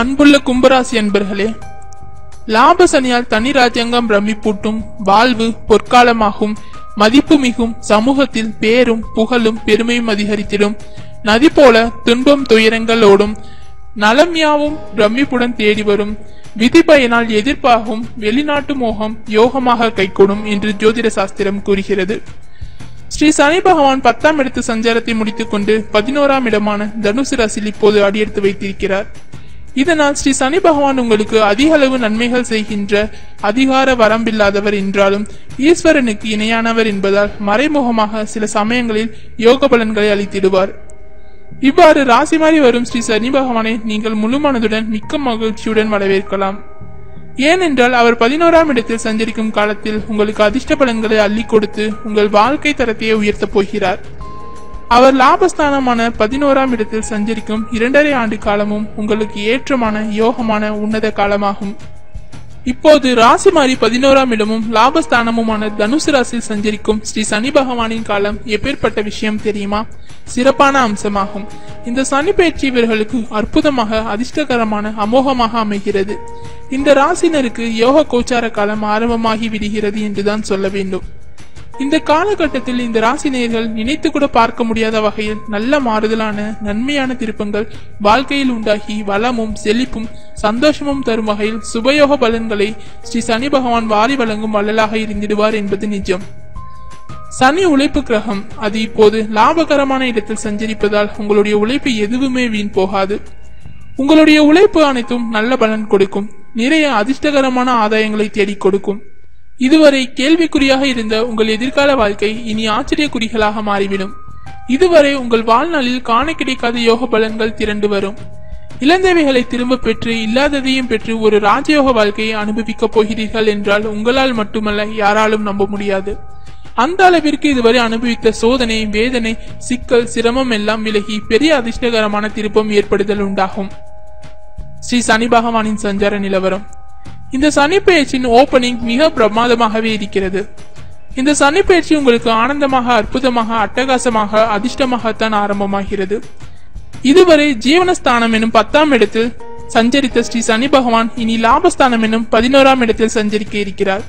அன்புள்ள கும்பராசி அன்பர்களே லாப சனியால் தனி ராஜ்யங்கம் பிரமிப்பூட்டும் வாழ்வு பொற்காலமாகும். மதிப்பு மிகும் சமூகத்தில் பேரும் புகழும் பெருமையும் அதிகரித்திடும். நதி போல துன்பம் துயரங்களோடும் நலம் யாவும் பிரமிப்புடன் தேடி வரும். விதி பயனால் எதிர்ப்பாகும் வெளிநாட்டு மோகம் யோகமாக கைகூடும் என்று ஜோதிட சாஸ்திரம் கூறுகிறது. ஸ்ரீ சனி பகவான் பத்தாம் இடத்து சஞ்சாரத்தை முடித்துக்கொண்டு பதினோராம் இடமான தனுசு ராசியில் இப்போது அடியெடுத்து வைத்திருக்கிறார். இதனால் ஸ்ரீ சனி பகவான் உங்களுக்கு அதிக அளவு நன்மைகள் செய்கின்ற அதிகார வரம்பில்லாதவர் என்றாலும் ஈஸ்வரனுக்கு இணையானவர் என்பதால் மறைமுகமாக சில சமயங்களில் யோக பலன்களை அளித்திடுவார். இவ்வாறு ராசி மாறி வரும் ஸ்ரீ சனி பகவானை நீங்கள் முழு மனதுடன் மிக்க மகிழ்ச்சியுடன் வரவேற்கலாம். ஏனென்றால் அவர் பதினோராம் இடத்தில் சஞ்சரிக்கும் காலத்தில் உங்களுக்கு அதிர்ஷ்ட பலன்களை அள்ளி கொடுத்து உங்கள் வாழ்க்கை தரத்தையே உயர்த்தப் போகிறார். அவர் லாபஸ்தானமான பதினோராம் இடத்தில் சஞ்சரிக்கும் இரண்டரை ஆண்டு காலமும் உங்களுக்கு ஏற்றமான யோகமான உன்னத காலமாகும். இப்போது ராசி மாறி பதினோராம் இடமும் லாபஸ்தானமுமான தனுசு ராசியில் சஞ்சரிக்கும் ஸ்ரீ சனி பகவானின் காலம் எப்பேற்பட்ட விஷயம் தெரியுமா? சிறப்பான அம்சமாகும். இந்த சனி பயிற்சி இவர்களுக்கு அற்புதமாக அதிர்ஷ்டகரமான அமோகமாக அமைகிறது. இந்த ராசினருக்கு யோக கோச்சார காலம் ஆரம்பமாகி விடுகிறது என்றுதான் சொல்ல வேண்டும். இந்த காலகட்டத்தில் இந்த ராசி நேயர்கள் நினைத்து கூட பார்க்க முடியாத வகையில் நல்ல மாறுதலான நன்மையான திருப்பங்கள் வாழ்க்கையில் உண்டாகி வளமும் செழிப்பும் சந்தோஷமும் தரும் வகையில் சுபயோக பலன்களை ஸ்ரீ சனி பகவான் வாரி வழங்கும் வள்ளலாக இருந்திடுவார் என்பது நிஜம். சனி உழைப்பு கிரகம். அது இப்போது லாபகரமான இடத்தில் சஞ்சரிப்பதால் உங்களுடைய உழைப்பு எதுவுமே வீண் போகாது. உங்களுடைய உழைப்பு அனைத்தும் நல்ல பலன் கொடுக்கும். நிறைய அதிர்ஷ்டகரமான ஆதாயங்களை தேடிக் கொடுக்கும். இதுவரை கேள்விக்குறியாக இருந்த உங்கள் எதிர்கால வாழ்க்கை இனி ஆச்சரியக்குறிகளாக மாறிவிடும். இதுவரை உங்கள் வாழ்நாளில் காண கிடைக்காத யோக பலன்கள் திரண்டு வரும். இளந்தவைகளை திரும்ப பெற்று இல்லாததையும் பெற்று ஒரு ராஜயோக வாழ்க்கையை அனுபவிக்கப் போகிறீர்கள் என்றால் உங்களால் மட்டுமல்ல யாராலும் நம்ப முடியாது. அந்த அளவிற்கு இதுவரை அனுபவித்த சோதனை வேதனை சிக்கல் சிரமம் எல்லாம் விலகி பெரிய அதிர்ஷ்டகரமான திருப்பம் ஏற்படுதல் உண்டாகும். ஸ்ரீ சனி பகவானின் சஞ்சார நிலவரம். இந்த சனி பயிற்சியின் ஓபனிங் மிக பிரமாதமாகவே இருக்கிறது. இந்த சனி பயிற்சி உங்களுக்கு ஆனந்தமாக அற்புதமாக அட்டகாசமாக அதிர்ஷ்டமாகத்தான் ஆரம்பமாகிறது. இதுவரை ஜீவனஸ்தானம் எனும் பத்தாம் இடத்தில் சஞ்சரித்த ஸ்ரீ சனி பகவான் இனி லாபஸ்தானம் எனும் பதினோராம் இடத்தில் சஞ்சரிக்க இருக்கிறார்.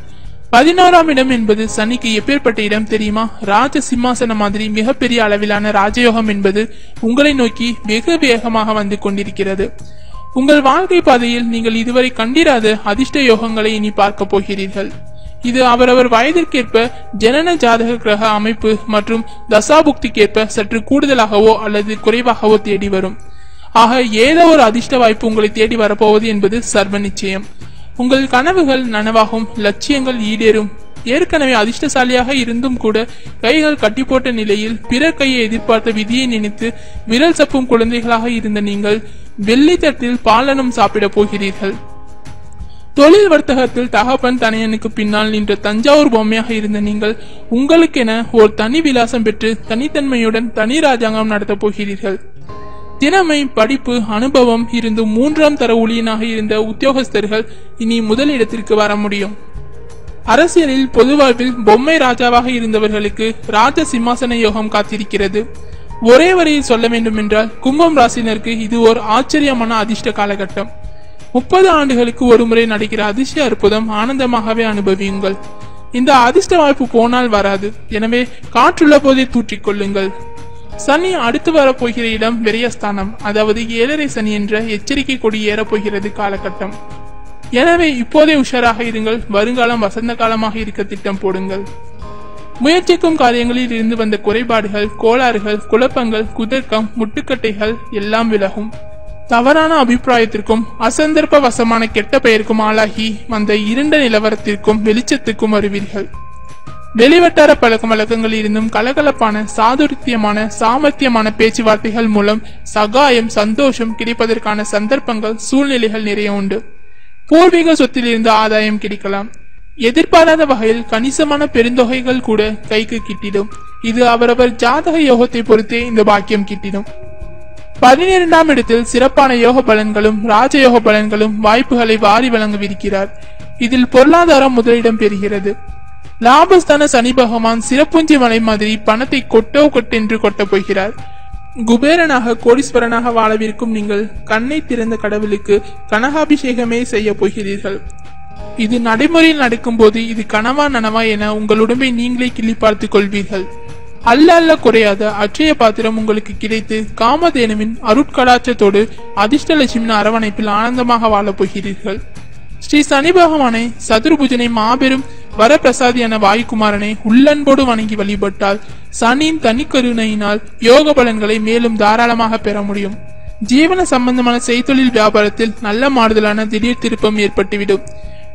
பதினோராம் இடம் என்பது சனிக்கு எப்பேற்பட்ட இடம் தெரியுமா? ராஜ சிம்மாசனம் மாதிரி மிகப்பெரிய அளவிலான ராஜயோகம் என்பது உங்களை நோக்கி வெகு வேகமாக வந்து கொண்டிருக்கிறது. உங்கள் வாழ்க்கை பாதையில் நீங்கள் இதுவரை கண்டிராத அதிர்ஷ்ட யோகங்களை இனி பார்க்க போகிறீர்கள். இது அவரவர் வயதிற்கேற்ப ஜனன ஜாதக கிரக அமைப்பு மற்றும் தசாபுக்திக்கேற்ப சற்று கூடுதலாகவோ அல்லது குறைவாகவோ தேடி வரும். ஆக ஏதோ ஒரு அதிர்ஷ்ட வாய்ப்பு உங்களை தேடி வரப்போவது என்பது சர்வ நிச்சயம். உங்கள் கனவுகள் நனவாகும் லட்சியங்கள் ஈடேறும் ஏற்கனவே அதிர்ஷ்டசாலியாக இருந்தும் கூட கைகள் கட்டி போட்ட நிலையில் பிற கையை எதிர்பார்த்த விதியை நினைத்து விரல் சப்பும் குழந்தைகளாக இருந்த நீங்கள் வெள்ளி தட்டில் பாலனம் சாப்பிட போகிறீர்கள். தொழில் வர்த்தகத்தில் தகப்பன் தனையனுக்கு பின்னால் நின்ற தஞ்சாவூர் பொம்மையாக இருந்த நீங்கள் உங்களுக்கென ஒரு தனி விலாசம் பெற்று தனித்தன்மையுடன் தனி ராஜாங்கம் நடத்தப் போகிறீர்கள். திறமை படிப்பு அனுபவம் இருந்து மூன்றாம் தர ஊழியனாக இருந்த உத்தியோகஸ்தர்கள் இனி முதலிடத்திற்கு வர முடியும். அரசியலில் பொதுவாழ்வில் பொம்மை ராஜாவாக இருந்தவர்களுக்கு ராஜ சிம்மாசன யோகம் காத்திருக்கிறது. ஒரே வரியில் சொல்ல வேண்டுமென்றால் கும்பம் ராசினருக்கு இது ஒரு ஆச்சரியமான அதிர்ஷ்ட காலகட்டம். முப்பது ஆண்டுகளுக்கு ஒருமுறை நடக்கிற அதிர்ஷ்ட அற்புதம் ஆனந்தமாகவே அனுபவியுங்கள். இந்த அதிர்ஷ்ட வாய்ப்பு போனால் வராது. எனவே காற்றுள்ள போதே தூற்றிக்கொள்ளுங்கள் சனி அடுத்து வரப்போகிற இடம் விரயஸ்தானம். அதாவது ஏழரை சனி என்ற எச்சரிக்கை கொடி ஏறப்போகிறது காலகட்டம். எனவே இப்போதே உஷாராக இருங்கள். வருங்காலம் வசந்த காலமாக இருக்க திட்டம் போடுங்கள். முயற்சிக்கும் காரியங்களில் இருந்து வந்த குறைபாடுகள் கோளாறுகள் குழப்பங்கள் குதர்க்கம் முட்டுக்கட்டைகள் எல்லாம் விலகும். தவறான அபிப்பிராயத்திற்கும் அசந்தர்ப்ப வசமான கெட்ட பெயருக்கும் ஆளாகி வந்த இருண்ட நிலவரத்திற்கும் வெளிச்சத்துக்கும் வருவீர்கள். வெளிவட்டார பழக்க வழக்கங்களில் இருந்தும் கலகலப்பான சாதுரித்தியமான சாமர்த்தியமான பேச்சுவார்த்தைகள் மூலம் சகாயம் சந்தோஷம் கிடைப்பதற்கான சந்தர்ப்பங்கள் சூழ்நிலைகள் நிறைய உண்டு. பூர்வீக சொத்திலிருந்து ஆதாயம் கிடைக்கலாம். எதிர்பாராத வகையில் கணிசமான பெருந்தொகைகள் கூட கைக்கு கிட்டிடும். இது அவரவர் ஜாதக யோகத்தை பொறுத்தே இந்த பாக்கியம் கிட்டிடும். பதினிரண்டாம் இடத்தில் சிறப்பான யோக பலன்களும் ராஜயோக பலன்களும் வாய்ப்புகளை வாரி வழங்கவிருக்கிறார். இதில் பொருளாதாரம் முதலிடம் பெறுகிறது. லாபஸ்தான சனி பகவான் சிறப்புஞ்சி மலை மாதிரி பணத்தை கொட்டோ கொட்டென்று கொட்டப் போகிறார். குபேரனாக கோடீஸ்வரனாக வாழவிருக்கும் நீங்கள் கண்ணை திறந்த கடவுளுக்கு கனகாபிஷேகமே செய்ய போகிறீர்கள். இது நடைமுறையில் நடக்கும்போது இது கனவா நனவா என உங்கள் உடம்பை நீங்களே கிள்ளி பார்த்துக் கொள்வீர்கள். அல்ல அல்ல குறையாத அட்சய பாத்திரம் உங்களுக்கு கிடைத்து காமதேனுவின் அருட்கடாச்சத்தோடு அதிர்ஷ்டலட்சுமியின் அரவணைப்பில் ஆனந்தமாக வாழப் போகிறீர்கள். ஸ்ரீ சனி பகவானை சதுர்புஜனை மாபெரும் வரப்பிரசாதியான வாயுக்குமாரனை உள்ளன்போடு வணங்கி வழிபட்டால் சனியின் தனிக்கருணையினால் யோக பலன்களை மேலும் தாராளமாக பெற முடியும். ஜீவன சம்பந்தமான செய்தொழில் வியாபாரத்தில் நல்ல மாறுதலான திடீர் திருப்பம் ஏற்பட்டுவிடும்.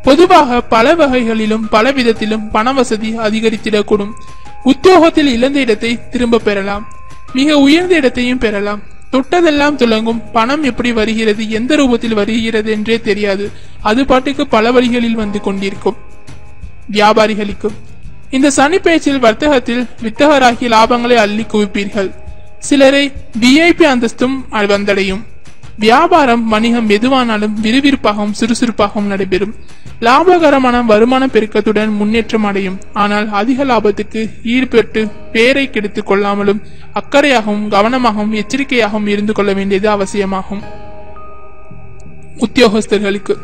பொதுவாக பல வகைகளிலும் பல விதத்திலும் பண வசதி அதிகரித்திடக்கூடும். உத்தியோகத்தில் இழந்த இடத்தை திரும்ப பெறலாம். மிக உயர்ந்த இடத்தையும் பெறலாம். தொட்டதெல்லாம் துலங்கும் பணம் எப்படி வருகிறது எந்த ரூபத்தில் வருகிறது என்றே தெரியாது. அது பாட்டுக்கு பல வழிகளில் வந்து கொண்டிருக்கும். வியாபாரிகளுக்கு. இந்த சனி பேச்சில் வர்த்தகத்தில் வித்தகராகி லாபங்களை அள்ளி குவிப்பீர்கள். சிலரை விஐபி அந்தஸ்தும் வந்தடையும். வியாபாரம் வணிகம் எதுவானாலும் விறுவிறுப்பாகவும் சுறுசுறுப்பாகவும் நடைபெறும். லாபகரமான வருமான பெருக்கத்துடன் முன்னேற்றம் அடையும். ஆனால் அதிக லாபத்துக்கு ஈடுபட்டு பேரை கெடுத்துக் கொள்ளாமலும் அக்கறையாகவும் கவனமாகவும் எச்சரிக்கையாகவும் இருந்து கொள்ள வேண்டியது அவசியமாகும். உத்தியோகஸ்தர்களுக்கு.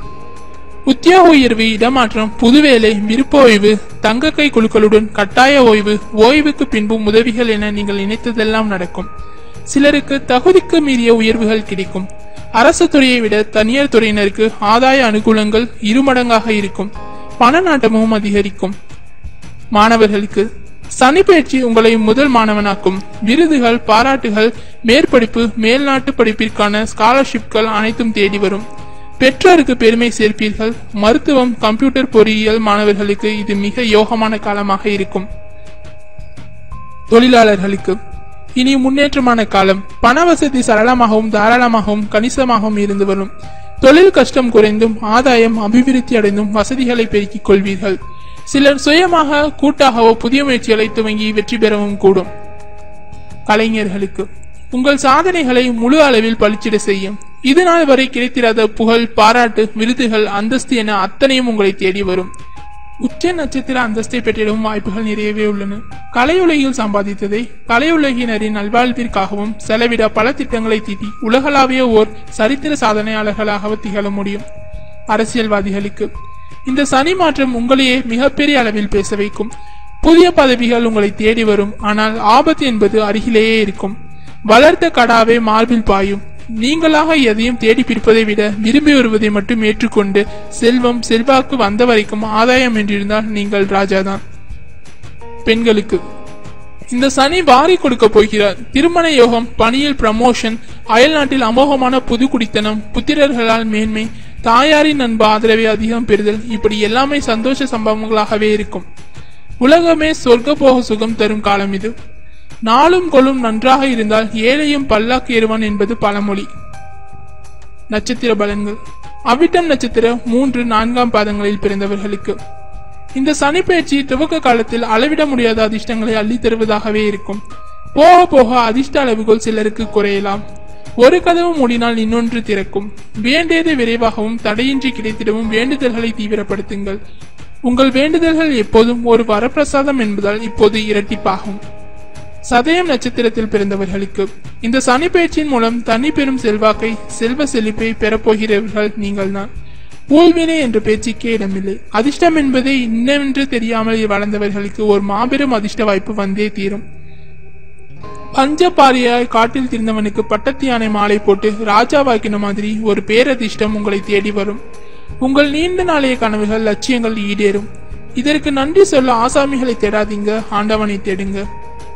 உத்தியோக உயர்வு இடமாற்றம் புதுவேலை விருப்ப ஓய்வு தங்க கை குழுக்களுடன் கட்டாய ஓய்வு ஓய்வுக்கு பின்பும் உதவிகள் என நீங்கள் நினைத்ததெல்லாம் நடக்கும். சிலருக்கு தகுதிக்கு மீறிய உயர்வுகள் கிடைக்கும். அரசு துறையை விட தனியார் துறையினருக்கு ஆதாய அனுகூலங்கள் இருமடங்காக இருக்கும். பண நாட்டமும் அதிகரிக்கும். மாணவர்களுக்கு சனி பயிற்சி உங்களை முதல் மாணவனாக்கும். விருதுகள் பாராட்டுகள் மேற்படிப்பு மேல்நாட்டு படிப்பிற்கான ஸ்காலர்ஷிப்கள் அனைத்தும் தேடி வரும். பெற்றோருக்கு பெருமை சேர்ப்பீர்கள். மருத்துவம் கம்ப்யூட்டர் பொறியியல் மாணவர்களுக்கு இது மிக யோகமான காலமாக இருக்கும். தொழிலாளர்களுக்கு இனி முன்னேற்றமான காலம். பண வசதி சரளமாகவும் தாராளமாகவும் கணிசமாகவும் இருந்து வரும். தொழில் கஷ்டம் குறைந்தும் ஆதாயம் அபிவிருத்தி அடைந்தும் வசதிகளை பெருக்கிக் கொள்வீர்கள். சிலர் சுயமாக கூட்டாகவோ புதிய முயற்சிகளை துவங்கி வெற்றி பெறவும் கூடும். கலைஞர்களுக்கு உங்கள் சாதனைகளை முழு அளவில் பளிச்சிட செய்யும். இது நாள் வரை கிடைத்திராத புகழ் பாராட்டு விருதுகள் அந்தஸ்து என அத்தனையும் உங்களை தேடி வரும். உச்ச நட்சத்திர அந்தஸ்தை பெற்றிடவும் வாய்ப்புகள் நிறையவே உள்ளன. கலையுலகில் சம்பாதித்ததை கலையுலகினரின் நல்வாழ்விற்காகவும் செலவிட பல திட்டங்களை தீட்டி உலகளாவிய ஓர் சரித்திர சாதனையாளர்களாக திகழ முடியும். அரசியல்வாதிகளுக்கு இந்த சனி மாற்றம் உங்களையே மிகப்பெரிய அளவில் பேச வைக்கும். புதிய பதவிகள் உங்களை தேடி வரும். ஆனால் ஆபத்து என்பது அருகிலேயே இருக்கும். வளர்த்த கடாவே மார்பில் பாயும். நீங்களாக எதையும் தேடி பிடிப்பதை விட விரும்பி வருவதை மட்டும் ஏற்றுக்கொண்டு செல்வம் செல்வாக்கு வந்த வரைக்கும் ஆதாயம் என்றிருந்தால் நீங்கள் ராஜாதான். பெண்களுக்கு இந்த சனி வாரி கொடுக்க போகிறார். திருமண யோகம் பணியில் ப்ரமோஷன் அயல்நாட்டில் அமோகமான புது குடித்தனம் புத்திரர்களால் மேன்மை தாயாரின் அன்பு ஆதரவை அதிகம் பெறுதல் இப்படி எல்லாமே சந்தோஷ சம்பவங்களாகவே இருக்கும். உலகமே சொர்க்க போக சுகம் தரும் காலம் இது. நாளும் கொள்ளும் நன்றாக இருந்தால் ஏழையும் பல்லாக்கு ஏறுவான் என்பது பழமொழி. நட்சத்திர பலன்கள். அவிட்டம் நட்சத்திர மூன்று நான்காம் பாதங்களில் பிறந்தவர்களுக்கு. இந்த சனி பயிற்சி துவக்க காலத்தில் அளவிட முடியாத அதிர்ஷ்டங்களை அள்ளித் தருவதாகவே இருக்கும். போக போக அதிர்ஷ்ட அளவுகள் சிலருக்கு குறையலாம். ஒரு கதவு மூடினால் இன்னொன்று திறக்கும். வேண்டியது விரைவாகவும் தடையின்றி கிடைத்திடவும் வேண்டுதல்களை தீவிரப்படுத்துங்கள். உங்கள் வேண்டுதல்கள் எப்போதும் ஒரு வரப்பிரசாதம் என்பதால் இப்போது இரட்டிப்பாகும். சதயம் நட்சத்திரத்தில் பிறந்தவர்களுக்கு இந்த சனி பயிற்சியின் மூலம் தனி பெரும் செல்வாக்கை செல்வ செழிப்பை பெறப்போகிறவர்கள் நீங்கள்தான் ஊழ்வினை என்ற பேச்சுக்கே இடமில்லை. அதிர்ஷ்டம் என்பதே இன்னமென்று தெரியாமல் வளர்ந்தவர்களுக்கு ஒரு மாபெரும் அதிர்ஷ்ட வாய்ப்பு வந்தே தீரும். பஞ்சபாரியாய் காட்டில் திரிந்தவனுக்கு பட்டத்து யானை மாலை போட்டு ராஜாவாக்கின மாதிரி ஒரு பேரதிர்ஷ்டம் உங்களை தேடி வரும். உங்கள் நீண்ட நாளைய கனவுகள் லட்சியங்கள் ஈடேறும். இதற்கு நன்றி சொல்ல ஆசாமிகளை தேடாதீங்க ஆண்டவனை தேடுங்க.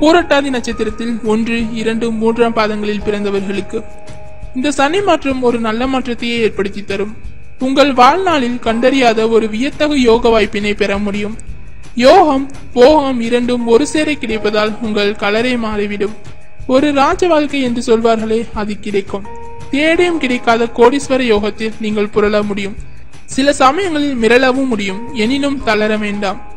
பூரட்டாதி நட்சத்திரத்தில் ஒன்று இரண்டு மூன்றாம் பாதங்களில் பிறந்தவர்களுக்கு. இந்த சனி மாற்றம் ஒரு நல்ல மாற்றத்தையே ஏற்படுத்தி தரும். உங்கள் வாழ்நாளில் கண்டறியாத ஒரு வியத்தகு யோக வாய்ப்பினை பெற முடியும். யோகம் போகம் இரண்டும் ஒரு சேர கிடைப்பதால் உங்கள் கலரை மாறிவிடும். ஒரு ராஜ வாழ்க்கை என்று சொல்வார்களே அது கிடைக்கும். தேடியும் கிடைக்காத கோடீஸ்வர யோகத்தில் நீங்கள் புரள முடியும். சில சமயங்களில் மிரளவும் முடியும். எனினும் தளர வேண்டாம்.